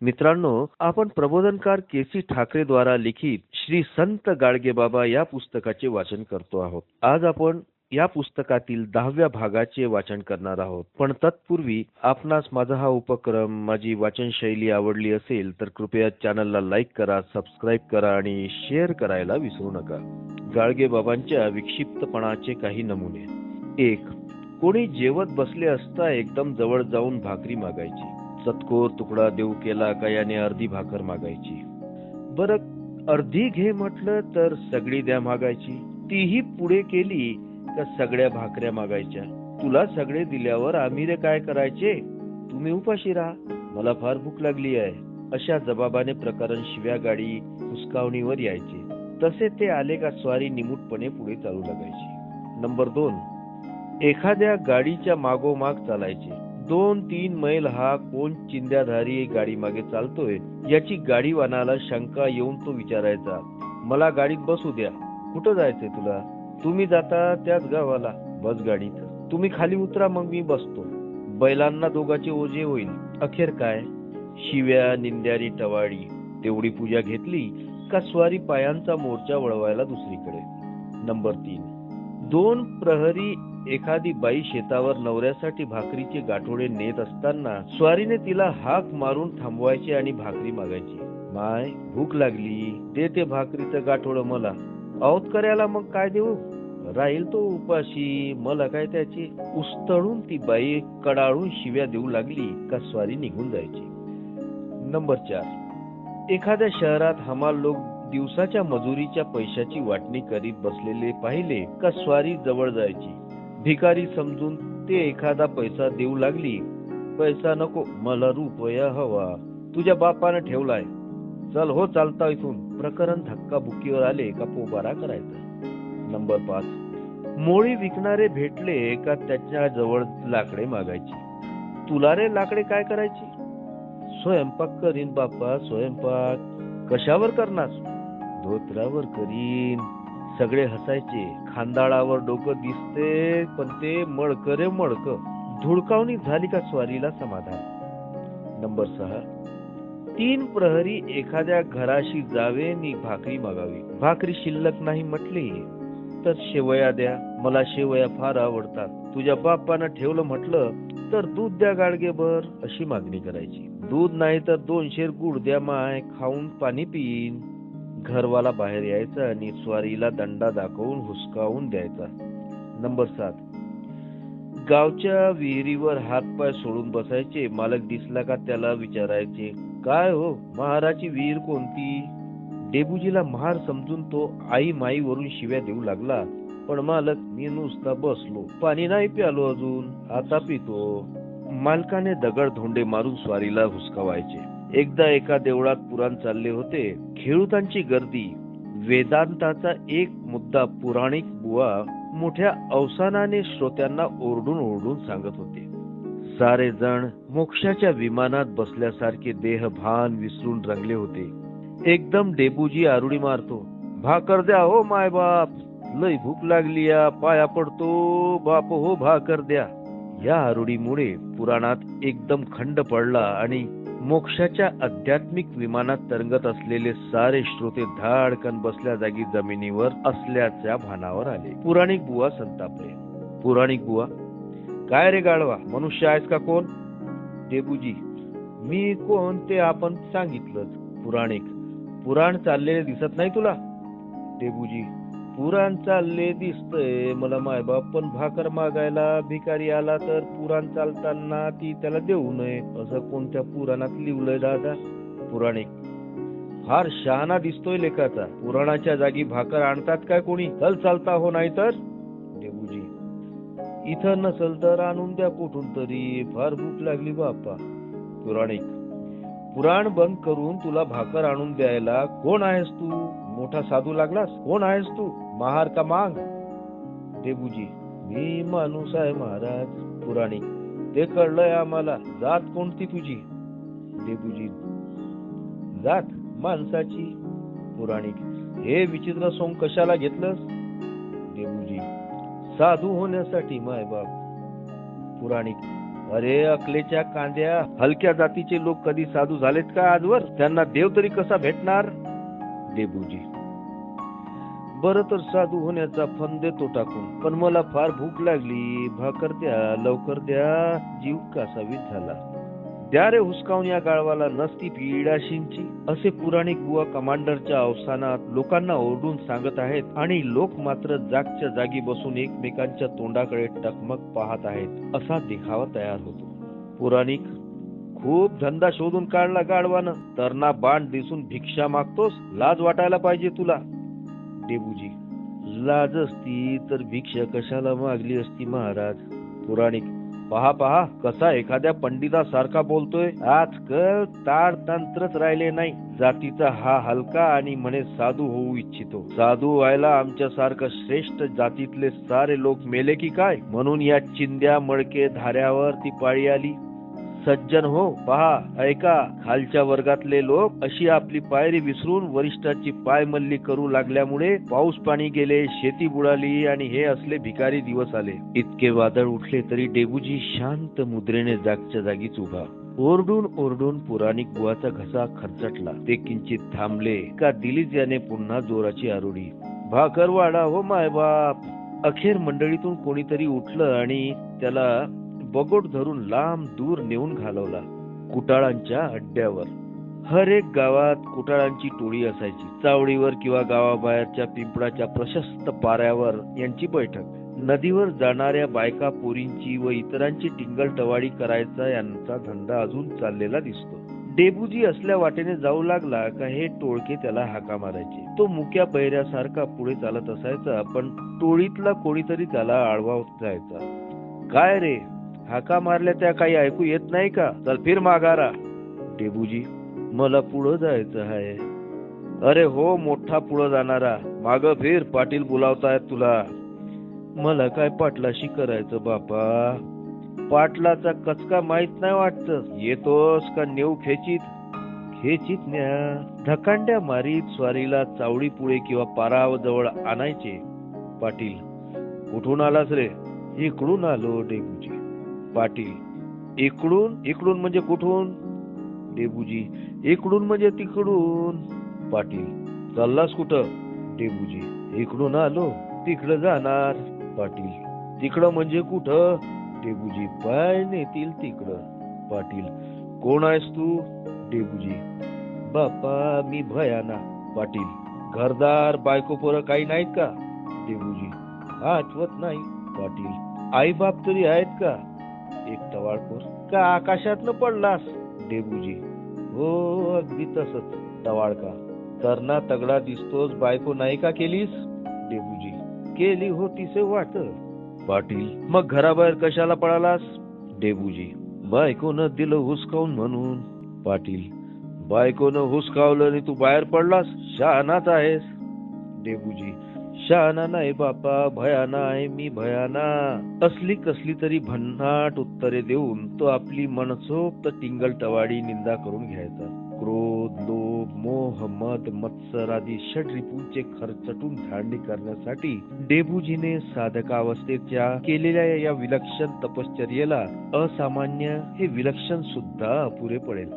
मित्रांनो आपण प्रबोधनकार के सी ठाकरे द्वारा लिखित श्री संत गाडगे बाबा या पुस्तकाचे वाचन करतो आहोत. आज आपण या पुस्तकातील दहाव्या भागाचे वाचन करणार आहोत. पण तत्पूर्वी आपणास माझा हा उपक्रम माझी वाचन शैली आवडली असेल तर कृपया चॅनलला लाईक करा सबस्क्राईब करा आणि शेअर करायला विसरू नका. गाळगे बाबांच्या विक्षिप्तपणाचे काही नमुने. एक कोणी जेवत बसले असता एकदम जवळ जाऊन भाकरी मागायची. चतकोर तुकडा देऊ केला का याने अर्धी भाकर मागायची? बर अर्धी घे म्हटलं तर सगळी द्या मागायची. तीही पुढे केली का सगळ्या भाकऱ्या मागायच्या? तुला सगळे दिल्यावर आम्ही रे काय करायचे? तुम्ही उपाशी राहा. मला फार भूक लागली आहे. अशा जबाबाने प्रकरण शिव्या गाडी हुसकावणीवर यायचे. तसे ते आले का स्वारी निमूटपणे पुढे चालू लागायची. नंबर दोन. एखाद्या गाडीच्या मागोमाग चालायचे. दोन तीन मैल हा कोण चिंध्याधारी गाडी मागे चालतोय याची गाडीवानाला शंका येऊन तो विचारायचा मला गाडीत बसू द्या कुठं जायचंय तुला? तुम्ही जाता त्याच गावाला बस गाडीत. तुम्ही खाली उतरा मग मी बसतो. बैलांना दोघाचे ओझे होईल. अखेर काय? शिव्या निंद्यारी टवाळी. तेवढी पूजा घेतली का स्वारी पायांचा मोर्चा वळवायला दुसरीकडे? नंबर तीन. दोन प्रहरी एखादी बाई शेतावर नवऱ्यासाठी भाकरीचे गाठोडे नेत असताना स्वारीने तिला हाक मारून थांबवायची आणि भाकरी मागायची. माय भूक लागली. दे ते भाकरीचं गाठोड मला. औतकऱ्याला मग काय देऊ? राहील तो उपाशी. मला काय त्याची? उस्तळून ती बाई कडाळून शिव्या देऊ लागली का स्वारी निघून जायची. नंबर चार. एखाद्या शहरात हमाल लोक दिवसाच्या मजुरीच्या पैशाची वाटणी करीत बसलेले पाहिले का स्वारी जवळ जायची? भिकारी समजून ते एखादा पैसा देऊ लागली. पैसा नको मला रुपया हवा. तुझ्या बापानं ठेवलाय. चल हो चालता इथून. प्रकरण धक्काबुक्कीवर आले का पोबारा करायचा. नंबर पाच. मोळी विकणारे भेटले का त्याच्याजवळ लाकडे मागायची. तुला रे लाकडे काय करायची? स्वयंपाक करीन बाप्पा स्वयंपाक. कशावर करणार? धोत्रावर करीन. सगळे हसायचे. खांदाळावर डोकं दिसते पण ते मळक रे मळक. धुडकावणी झाली का स्वारीला समाधान? नंबर सहा. तीन प्रहरी एखाद्या घराशी जावे नि भाकरी मागावी. भाकरी शिल्लक नाही म्हटली तर शेवया द्या. मला शेवया फार आवडतात. तुझ्या बापानं ठेवलं म्हटलं तर दूध द्या गाडगे भर अशी मागणी करायची. दूध नाही तर दोन शेर गुड द्या माय खाऊन पाणी पिईन. घरवाला बाहेर यायचा आणि स्वारीला दंडा दाखवून हुसकावून द्यायचा. नंबर सात. गावच्या विहिरीवर हातपाय सोडून बसायचे. मालक दिसला का त्याला विचारायचे काय हो महाराची विहीर कोणती? डेबुजीला महार समजून तो आई माई वरून शिव्या देऊ लागला. पण मालक मी नुसता बसलो. पाणी नाही प्यालो अजून. आता पितो. मालकाने दगड धोंडे मारून स्वारीला हुसकावायचे. एकदा एका देवळात पुराण चालले होते. खेळूतांची गर्दी वेदांताचा एक मुद्दा पुराणिक बुवा मोठ्या अवसानाने श्रोत्यांना ओरडून ओरडून सांगत होते. सारे जण मोक्षाच्या विमानात बसल्यासारखे देह भान विसरून रंगले होते. एकदम डेबूजी आरुडी मारतो भाकर द्या हो माय बाप लय भूक लागली या पाया पडतो बाप हो भाकर द्या. या आरुडीमुळे पुराणात एकदम खंड पडला आणि मोक्षाच्या आध्यात्मिक विमानात तरंगत असलेले सारे श्रोते धाडकन बसल्या जागी जमिनीवर असल्याच्या भानावर आले. पुराणिक बुवा संतापले. पुराणिक बुवा काय रे गाढवा मनुष्य आहेस का कोण? देबूजी मी कोण ते आपण सांगितलंच. पुराणिक पुराण चाललेले दिसत नाही तुला? देबूजी पुराण चालले दिसतंय. मला मायबाप पण भाकर मागायला भिकारी आला तर पुराण चालताना ती त्याला देऊ नये असं कोणत्या पुराणात लिवलंय दादा? पुराणिक. फार शहाणा दिसतोय लेखाचा पुराणाच्या जागी भाकर आणतात काय कोणी? चल चालता हो नाही तर देऊजी इथं नसल तर आणून द्या कुठून तरी. फार भूक लागली बाप्पा. पुराणिक. पुराण बंद करून तुला भाकर आणून द्यायला कोण आहेस तू? मोठा साधू लागलास? कोण आहेस तू? महार का मांग? देबूजी मी माणूस आहे महाराज पुराणिक ते कळलंय आम्हाला. जात कोणती तुझी? देबूजी जात माणसाची पुराणिक हे विचित्र सोंग कशाला घेतलंस? देबूजी साधू होण्यासाठी माय बाप पुराणिक अरे अकलेच्या कांद्या हलक्या जातीचे लोक कधी साधू झालेत का आजवर? त्यांना देव तरी कसा भेटणार? देबूजी बर तर साधू होण्याचा फन देतो टाकून पण मला फार भूक लागली. भाकर द्या लवकर द्या. जीव कासावीत झाला. द्या रे हुसकावून या गाळवाला नसती पिडाशींची असे पुराणिक बुवा कमांडरच्या अवसानात लोकांना ओरडून सांगत आहेत आणि लोक मात्र जागच्या जागी बसून एकमेकांच्या तोंडाकडे टकमक पाहत आहेत असा देखावा तयार होतो. पुराणिक खूप धंदा शोधून काढला गाढवानं. तरणा बाण दिसून भिक्षा मागतोस लाज वाटायला पाहिजे तुला. डेबूजी लाज असती तर भिक्षा कशाला मागली असती महाराज? पुराणिक पहा पहा कसा एखाद्या पंडितासारखा बोलतोय. आजकाल ताड तंत्रच राहिले नाही. जातीचा हा हलका आणि म्हणे साधू होऊ इच्छितो. साधू व्हायला आमच्या सारखं श्रेष्ठ जातीतले सारे लोक मेले की काय? म्हणून या चिंद्या मडके धाऱ्यावर ती पाळी आली. सज्जन हो पहा ऐका खालच्या वर्गातले लोक अशी आपली पायरी विसरून वरिष्ठाची पाय मल्ली करू लागल्यामुळे पाऊस पाणी गेले शेती बुडाली आणि हे असले भिकारी दिवस आले. इतके वादळ उठले तरी डेबूजी शांत मुद्रेने जागच्या जागीच उभा. ओरडून ओरडून पुराणिक बुवाचा घसा खरचटला. ते किंचित थांबले का दिलीच याने पुन्हा जोराची आरोडी भाकर वाडा हो मायबाप. अखेर मंडळीतून कोणीतरी उठलं आणि त्याला बगोट धरून लांब दूर नेऊन घालवला कुटाळांच्या अड्ड्यावर हर एक गावात कुटाळांची टोळी असायची. चावडीवर किंवा गावाबाहेरच्या पिंपळाच्या प्रशस्त पाऱ्यावर यांची बैठक. नदीवर जाणाऱ्या बायका पोरींची व इतरांची टिंगल टवाडी करायचा यांचा धंदा अजून चाललेला दिसतो. डेबूजी असल्या वाटेने जाऊ लागला का हे टोळके त्याला हाका मारायचे. तो मुक्या बैऱ्यासारखा पुढे चालत असायचा पण टोळीतला कोणीतरी त्याला आळवा जायचा काय रे? हाका मारल्या त्या काही ऐकू येत नाही का? चल फिर माघारा. डेबूजी मला पुढं जायचं आहे. अरे हो मोठा पुढं जाणारा. माग फिर पाटील बोलावतायत तुला. मला काय पाटलाशी करायचं बापा? पाटलाचा कचका माहीत नाही वाटत. येतोस का नेऊ खेचीत? खेचीत न्या. धकांड्या मारीत स्वारीला चावडी पुळे किंवा पाराव जवळ आणायचे. पाटील कुठून आलास रे? इकडून आलो डेबूजी. पाटील. इकडून इकडून म्हणजे कुठून? डेबूजी. इकडून म्हणजे तिकडून पाटील. चाललास कुठं? डेबूजी. इकडून आलो तिकडं जाणार पाटील. तिकडं म्हणजे कुठं? डेबूजी. पाय नेतील तिकडं पाटील. कोण आहेस तू? डेबूजी. बापा मी भयाना पाटील. घरदार बायको पोरं काही नाहीत का? डेबूजी. आठवत नाही पाटील. आई बाप तरी आहेत का? एक टवाळखोर का आकाशातनं पडलास? डेबूजी हो अगदी तसच. टवाळका तरणा तगडा दिसतोस बायको नाही का केलीस? डेबूजी केली होतीसे वाट पाटील मग घराबाहेर कशाला पळालास? डेबूजी बायकोनं दिलं हुसकावून म्हणून. पाटील बायकोनं हुसकावलं आणि तू बाहेर पडलास? शहाणाच आहेस. डेबूजी शहाणा नाही बापा भयाना आहे मी भयाना असली कसली तरी भन्नाट उत्तरे देऊन तो आपली मनसोक्त टिंगल टवाडी निंदा करून घ्यायचा. क्रोध लोभ मोह मद मत्सर आदी षडरिपूंचे खरचटून धाडणी करण्यासाठी डेबूजीने साधकावस्थेच्या केलेल्या या विलक्षण तपश्चर्येला असामान्य हे विलक्षण सुद्धा अपुरे पडेल.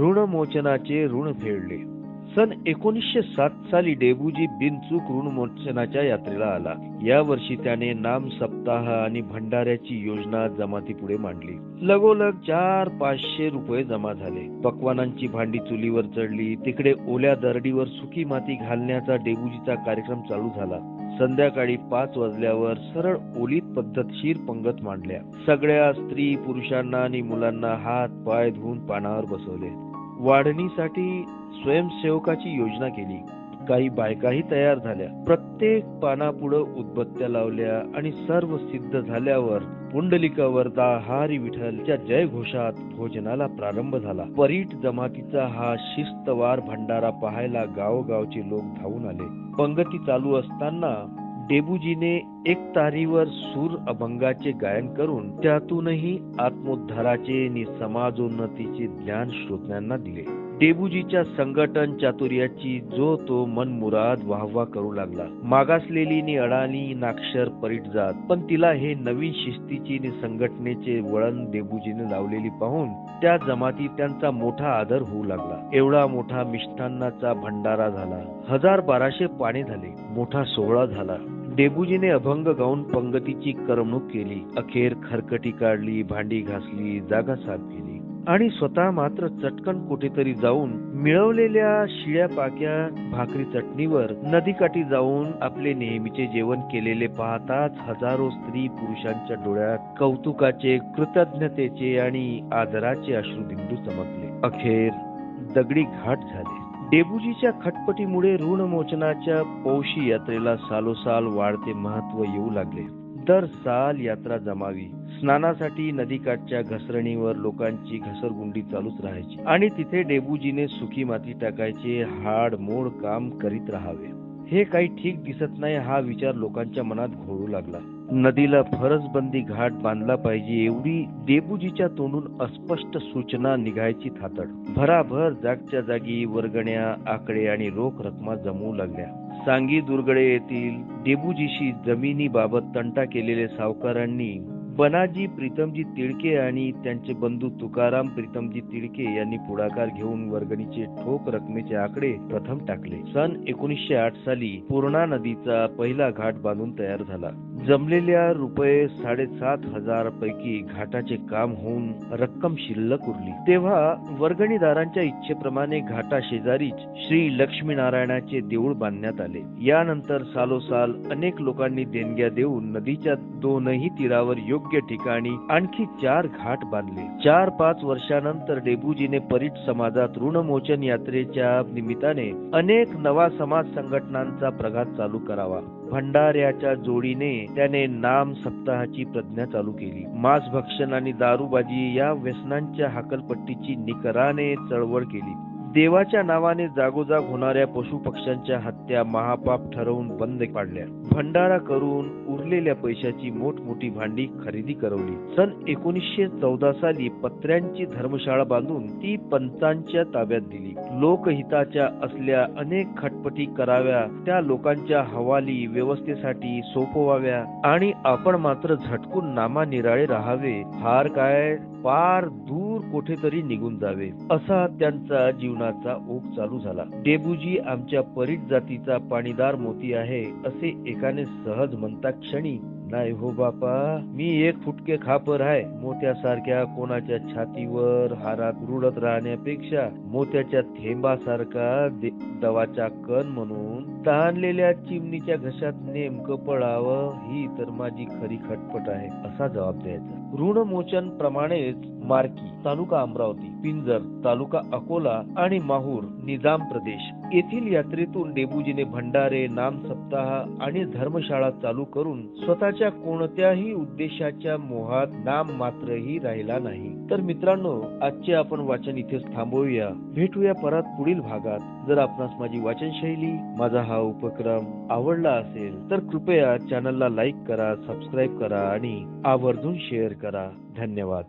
ऋणमोचनाचे ऋण फेडले. सन एकोणीसशे सात साली डेबूजी बिनचूक ऋणमोचनाच्या यात्रेला आला. या वर्षी त्याने नाम सप्ताह आणि भंडाऱ्याची योजना जमाती पुढे मांडली. लगोलग चार पाचशे रुपये जमा झाले. पक्वानांची भांडी चुलीवर चढली तिकडे ओल्या दरडीवर सुकी माती घालण्याचा डेबूजीचा कार्यक्रम चालू झाला. संध्याकाळी पाच वाजल्यावर सरळ ओलीत पद्धतशीर पंगत मांडल्या. सगळ्या स्त्री पुरुषांना आणि मुलांना हात पाय धुवून पानावर बसवले. वाढणीसाठी स्वयंसेवकाची योजना केली. काही बायकाही तयार झाल्या. प्रत्येक पानापुढं उदबत्त्या लावल्या आणि सर्व सिद्ध झाल्यावर पुंडलिकावर हारी विठ्ठलच्या जय घोषात भोजनाला प्रारंभ झाला. परीट जमातीचा हा शिस्तवार भंडारा पाहायला गावोगावचे लोक धावून आले. पंगती चालू असताना डेबूजीने एक तारीवर सूर अभंगाचे गायन करून त्यातूनही आत्मोद्धाराचे आणि समाजोन्नतीचे ज्ञान श्रोत्यांना दिले. डेबूजीच्या संघटन चातुर्याची जो तो मनमुराद वाहवा करू लागला. मागासलेली नि अडाणी नाक्षर परीट जात पण तिला हे नवीन शिस्तीची नि संघटनेचे वळण देबूजीने लावलेली पाहून त्या जमातीत त्यांचा मोठा आदर होऊ लागला. एवढा मोठा मिष्ठान्नाचा भंडारा झाला. हजार बाराशे पाने झाले. मोठा सोहळा झाला. डेबूजीने अभंग गाऊन पंगतीची करमणूक केली. अखेर खरकटी काढली भांडी घासली जागा साफ केली. आणि स्वतः मात्र चटकन कुठेतरी जाऊन मिळवलेल्या शिळ्या पाक्या भाकरी चटणीवर नदीकाठी जाऊन आपले नेहमीचे जेवण केलेले पाहताच हजारो स्त्री पुरुषांच्या डोळ्यात कौतुकाचे कृतज्ञतेचे आणि आदराचे अश्रुबिंदू चमकले. अखेर दगडी घाट झाले. डेबूजीच्या खटपटीमुळे ऋणमोचनाच्या पौशी यात्रेला सालोसाल वाढते महत्त्व येऊ लागले. दर साल यात्रा जमावी. स्नानासाठी नदीकाठच्या घसरणीवर लोकांची घसरगुंडी चालूच राहायची. आणि तिथे डेबूजीने सुखी माती टाकायचे हाड मोड काम करीत राहावे. हे काही ठीक दिसत नाही हा विचार लोकांच्या मनात घोळू लागला. नदीला फरसबंदी घाट बांधला पाहिजे एवढी डेबूजीच्या तोंडून अस्पष्ट सूचना निघायची थातड. भराभर जागच्या जागी वर्गण्या आकडे आणि रोख रकमा जमवू लागल्या. सांगी दुर्गडे येथील डेबूजीशी जमिनीबाबत तंटा केलेले सावकारांनी बनाजी प्रीतमजी तिडके आणि त्यांचे बंधू तुकाराम प्रीतमजी तिडके यांनी पुढाकार घेऊन वर्गणीचे ठोक रकमेचे आकडे प्रथम टाकले. सन एकोणीसशे आठ साली पूर्णा नदीचा पहिला घाट बांधून तयार झाला. जमलेल्या रुपये साडेसात हजार पैकी घाटाचे काम होऊन रक्कम शिल्लक उरली. तेव्हा वर्गणीदारांच्या इच्छेप्रमाणे घाटा शेजारीच श्री लक्ष्मीनारायणाचे देऊळ बांधण्यात आले. यानंतर सालोसाल अनेक लोकांनी देणग्या देऊन नदीच्या दोनही तीरावर योग योग्य ठिकाणी आणखी चार घाट बांधले. चार पाच वर्षानंतर डेबूजीने परीट समाजात ऋणमोचन यात्रेच्या निमित्ताने अनेक नवा समाज संघटनांचा प्रघात चालू करावा. भंडाऱ्याच्या जोडीने त्याने नाम सप्ताहाची प्रज्ञा चालू केली. मांस भक्षण आणि दारूबाजी या व्यसनांच्या हाकलपट्टीची निकराने चळवळ केली. देवाच्या नावाने जागोजाग होणाऱ्या पशु पक्ष्यांच्या हत्या महापाप ठरवून बंद पाडल्या. भंडारा करून उरलेल्या पैशाची मोठमोठी भांडी खरेदी करवली. सन एकोणीसशे चौदा साली पत्र्यांची धर्मशाळा बांधून ती पंचांच्या ताब्यात दिली. लोकहिताच्या असल्या अनेक खटपटी कराव्या त्या लोकांच्या हवाली व्यवस्थेसाठी सोपवाव्या आणि आपण मात्र झटकून नामा निराळे राहावे. हार काय? पार दूर कुठेतरी निघून जावे. असा त्यांचा जीवनाचा ओघ चालू झाला. डेबूजी आमच्या परीट जातीचा पाणीदार मोती आहे असे एकाने सहज म्हणता क्षणी नाही हो बापा मी एक फुटके खापर आहे. मोत्यासारख्या कोणाच्या छातीवर हारात रुडत राहण्यापेक्षा मोत्याच्या थेंबासारखा दवाचा कण म्हणून तहानलेल्या चिमणीच्या घशात नेमकं पळावं ही तर माझी खरी खटपट आहे असा जबाब द्यायचा. ऋणमोचन प्रमाणेच मार्की तालुका अमरावती पिंजर तालुका अकोला आणि माहूर निजाम प्रदेश. येथील यात्रेतून डेबूजीने भंडारे नाम सप्ताह आणि धर्मशाळा चालू करून स्वतःच्या कोणत्याही उद्देशाच्या मोहात नाम मात्रही राहिला नाही. तर मित्रांनो आजचे आपण वाचन इथेच थांबवूया. भेटूया परत पुढील भागात. जर आपणास माझी वाचन शैली माझा हा उपक्रम आवडला असेल तर कृपया चॅनलला लाईक करा सबस्क्राईब करा आणि आवर्जून शेअर करा. धन्यवाद.